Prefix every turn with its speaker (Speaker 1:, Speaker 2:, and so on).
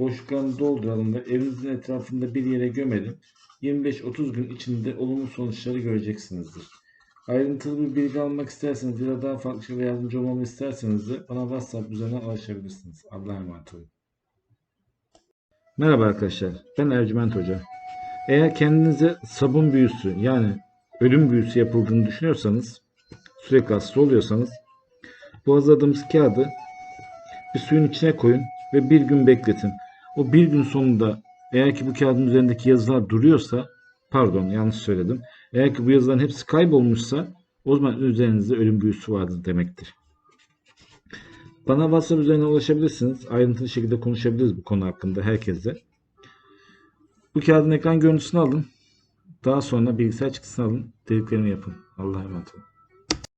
Speaker 1: Boşluklarını dolduralım ve evinizin etrafında bir yere gömelim. 25-30 gün içinde olumlu sonuçları göreceksinizdir. Ayrıntılı bir bilgi almak isterseniz ya da daha farklı şeyler yardımcı olmamı isterseniz de bana WhatsApp üzerinden ulaşabilirsiniz. Allah'a emanet olun. Merhaba arkadaşlar, ben Ercüment Hoca. Eğer kendinize sabun büyüsü yani ölüm büyüsü yapıldığını düşünüyorsanız, sürekli hasta oluyorsanız bu hazırladığımız kağıdı bir suyun içine koyun ve bir gün bekletin. O bir gün sonunda eğer ki bu kağıdın üzerindeki yazılar duruyorsa, pardon yanlış söyledim. Eğer ki bu yazıların hepsi kaybolmuşsa o zaman üzerinizde ölüm büyüsü vardır demektir. Bana WhatsApp üzerinden ulaşabilirsiniz. Ayrıntılı şekilde konuşabiliriz bu konu hakkında herkesle. Bu kağıdın ekran görüntüsünü alın. Daha sonra bilgisayar çıktısını alın. Dediklerimi yapın. Allah'a emanet olun.